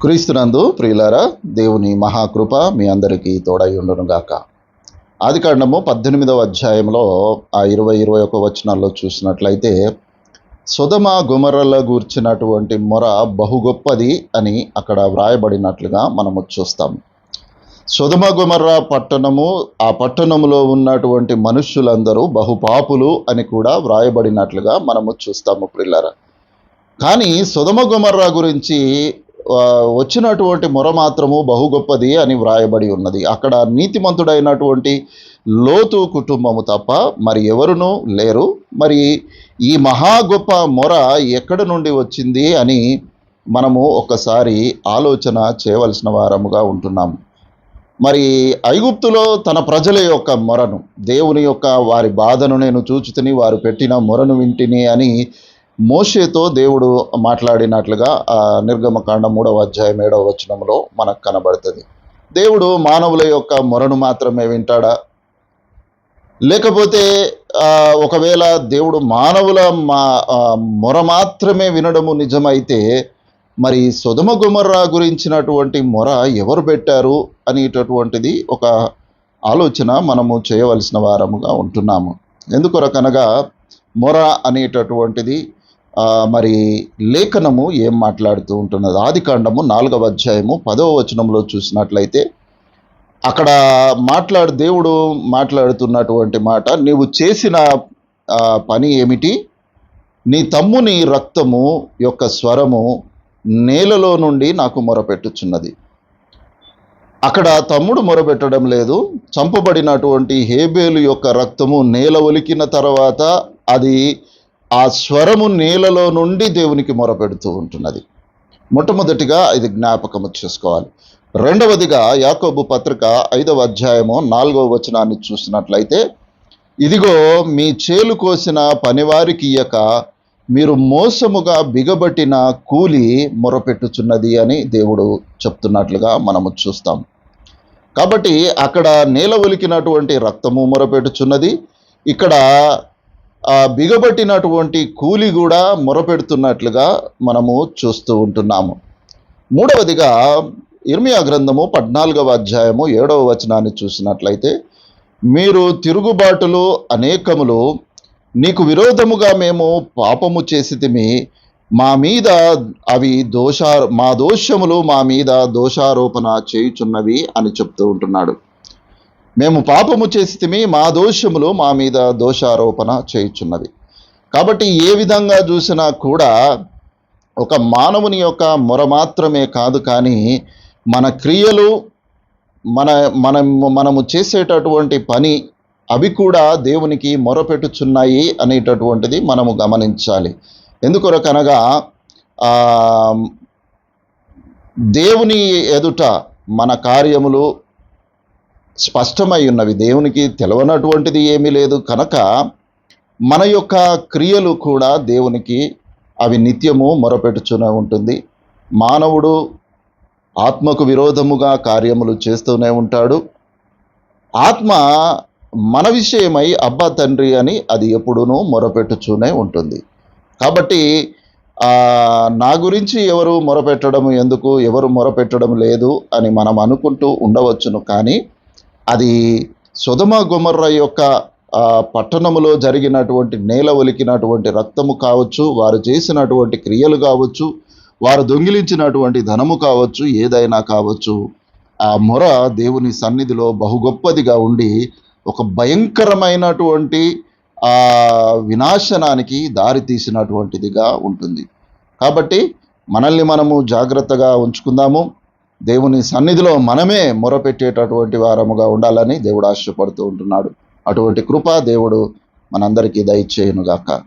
క్రీస్తునందు ప్రియులారా దేవుని మహాకృప మీ అందరికీ తోడై ఉండునుగాక. ఆది కాండము పద్దెనిమిదవ అధ్యాయంలో ఆ ఇరవై ఇరవై ఒక వచనాల్లో చూసినట్లయితే సుధమ గుమరల గూర్చినటువంటి మొర బహు గొప్పది అని అక్కడ వ్రాయబడినట్లుగా మనము చూస్తాం. సుధమ గుమర్ర పట్టణము ఆ పట్టణములో ఉన్నటువంటి మనుష్యులందరూ బహుపాపులు అని కూడా వ్రాయబడినట్లుగా మనము చూస్తాము ప్రిల్లర కానీ సుధమ గుమర్ర గురించి వచ్చినటువంటి మొర మాత్రము బహు గొప్పది అని వ్రాయబడి ఉన్నది. అక్కడ నీతిమంతుడైనటువంటి లోతు కుటుంబము తప్ప మరి ఎవరునూ లేరు. మరి ఈ మహా గొప్ప మొర ఎక్కడి నుండి వచ్చింది అని మనము ఒకసారి ఆలోచన చేయవలసిన వారముగా ఉంటున్నాము మరి ఐగుప్తులో తన ప్రజల యొక్క మొరను దేవుని యొక్క వారి బాధను నేను చూచుతుని వారు పెట్టిన మొరను వింటిని అని మోషేతో దేవుడు మాట్లాడినట్లుగా నిర్గమకాండ మూడవ అధ్యాయం ఏడవ వచనంలో మనకు కనబడుతుంది. దేవుడు మానవుల యొక్క మొరను మాత్రమే వింటాడా? లేకపోతే ఒకవేళ దేవుడు మానవుల మా మొర మాత్రమే వినడము నిజమైతే మరి సుధమ గుమర్రా గురించినటువంటి మొర ఎవరు పెట్టారు అనేటటువంటిది ఒక ఆలోచన మనము చేయవలసిన వారముగా ఉంటున్నాము. ఎందుకొరకనగా మొర అనేటటువంటిది మరి లేఖనము ఏం మాట్లాడుతూ ఉంటున్నది? ఆది కాండము నాలుగవ అధ్యాయము పదవ వచనంలో చూసినట్లయితే అక్కడ మాట్లాడు దేవుడు మాట్లాడుతున్నటువంటి మాట నీవు చేసిన పని ఏమిటి? నీ తమ్ముని రక్తము యొక్క స్వరము నేలలో నుండి నాకు మొరపెట్టుచున్నది. అక్కడ తమ్ముడు మొరపెట్టడం లేదు. చంపబడినటువంటి హేబేలు యొక్క రక్తము నేల ఒలికిన తర్వాత అది ఆ స్వరము నేలలో నుండి దేవునికి మొరపెడుతూ ఉంటున్నది. మొట్టమొదటిగా ఇది జ్ఞాపకం చేసుకోవాలి. రెండవదిగా యాకోబు పత్రిక ఐదవ అధ్యాయము నాలుగవ వచనాన్ని చూసినట్లయితే ఇదిగో మీ చేలు కోసిన పనివారికి ఇయ్యక మీరు మోసముగా బిగబట్టిన కూలి మొరపెట్టుచున్నది అని దేవుడు చెప్తున్నట్లుగా మనము చూస్తాం. కాబట్టి అక్కడ నేల ఒలికినటువంటి రక్తము మొరపెట్టుచున్నది. ఇక్కడ ఆ బిగబట్టినటువంటి కూలి కూడా మొరపెడుతున్నట్లుగా మనము చూస్తూ ఉంటున్నాము. మూడవదిగా ఇర్మియా గ్రంథము పద్నాలుగవ అధ్యాయము ఏడవ వచనాన్ని చూసినట్లయితే మీరు తిరుగుబాటులు అనేకములు నీకు విరోధముగా మేము పాపము చేసితిమి మా మీద అవి దోషా మా దోషములు మా మీద దోషారోపణ చేయుచున్నవి అని చెప్తూ ఉంటున్నాడు. మేము పాపము చేస్తే మా దోషములు మా మీద దోషారోపణ చేయుచున్నవి. కాబట్టి ఏ విధంగా చూసినా కూడా ఒక మానవుని యొక్క మొర మాత్రమే కాదు కానీ మన క్రియలు మన మనం మనము చేసేటటువంటి పని అవి కూడా దేవునికి మొరపెట్టుచున్నాయి అనేటటువంటిది మనము గమనించాలి. ఎందుకొరకనగా దేవుని ఎదుట మన కార్యములు స్పష్టమై ఉన్నవి దేవునికి తెలవనటువంటిది ఏమీ లేదు. కనుక మన యొక్క క్రియలు కూడా దేవునికి అవి నిత్యము మొరపెట్టుచునే ఉంటుంది. మానవుడు ఆత్మకు విరోధముగా కార్యములు చేస్తూనే ఉంటాడు. ఆత్మ మన విషయమై అబ్బా తండ్రి అని అది ఎప్పుడూనూ మొరపెట్టుచూనే ఉంటుంది. కాబట్టి నా గురించి ఎవరు మొరపెట్టడం ఎందుకు? ఎవరు మొరపెట్టడం లేదు అని మనం అనుకుంటూ ఉండవచ్చును. కానీ అది సుధమ గుమర్ర యొక్క పట్టణములో జరిగినటువంటి నేల ఒలికినటువంటి రక్తము కావచ్చు వారు చేసినటువంటి క్రియలు కావచ్చు వారు దొంగిలించినటువంటి ధనము కావచ్చు ఏదైనా కావచ్చు ఆ మొర దేవుని సన్నిధిలో బహు గొప్పదిగా ఉండి ఒక భయంకరమైనటువంటి ఆ వినాశనానికి దారితీసినటువంటిదిగా ఉంటుంది. కాబట్టి మనల్ని మనము జాగ్రత్తగా ఉంచుకుందాము. దేవుని సన్నిధిలో మనమే మొరపెట్టేటటువంటి వారముగా ఉండాలని దేవుడు ఆశపడుతూ ఉంటున్నాడు. అటువంటి కృప దేవుడు మనందరికీ దయచేయునుగాక.